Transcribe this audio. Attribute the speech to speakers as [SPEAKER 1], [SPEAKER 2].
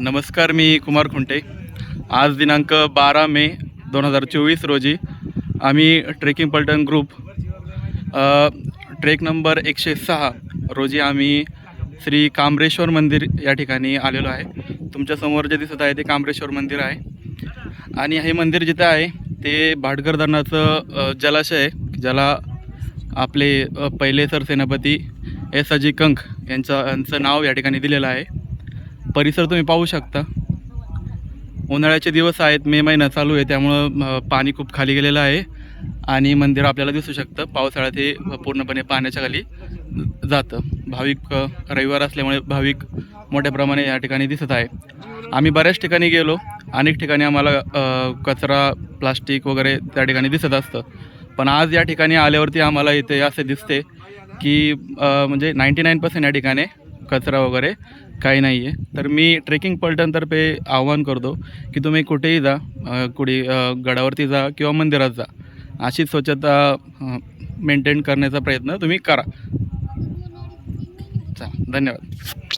[SPEAKER 1] नमस्कार मी कुमार खुंटे. आज दिनांक बारा मे दोन हजार चोवीस रोजी आम्ही trekking Phaltan group trek number एकशे सहा रोजी आम्ही श्री कांबरेश्वर मंदिर या ठिकाणी आलेलो आहे. तुमच्यासमोर जे दिसत आहे ते कांबरेश्वर मंदिर आहे. आणि हे मंदिर जिथे आहे ते भाटघर धरणाचं जलाशय आहे ज्याला आपले पहिले सरसेनापती एस अजी कंक यांचं यांचं नाव या ठिकाणी दिलेलं आहे. परिसर तुम्ही पाहू शकता. उन्हाळ्याचे दिवस आहेत मे महिना चालू आहे त्यामुळं पाणी खूप खाली गेलेलं आहे. आणि मंदिर आपल्याला दिसू शकतं. पावसाळ्यात हे पूर्णपणे पाण्याच्या खाली जातं. भाविक रविवार असल्यामुळे भाविक मोठ्या प्रमाणे या ठिकाणी दिसत आहे. आम्ही बऱ्याच ठिकाणी गेलो. अनेक ठिकाणी आम्हाला कचरा प्लास्टिक वगैरे त्या ठिकाणी दिसत असतं. पण आज या ठिकाणी आल्यावरती आम्हाला इथे असे दिसते की म्हणजे नाईंटी नाईन पर्सेंट या ठिकाणी कचरा वगैरे काही नाही आहे तर मी ट्रेकिंग पलटनतर्फे आव्हान करतो की तुम्ही कुठेही जा कुठे गडावरती जा किंवा मंदिरात जा. अशी स्वच्छता मेंटेन करण्याचा प्रयत्न तुम्ही करा. चला धन्यवाद.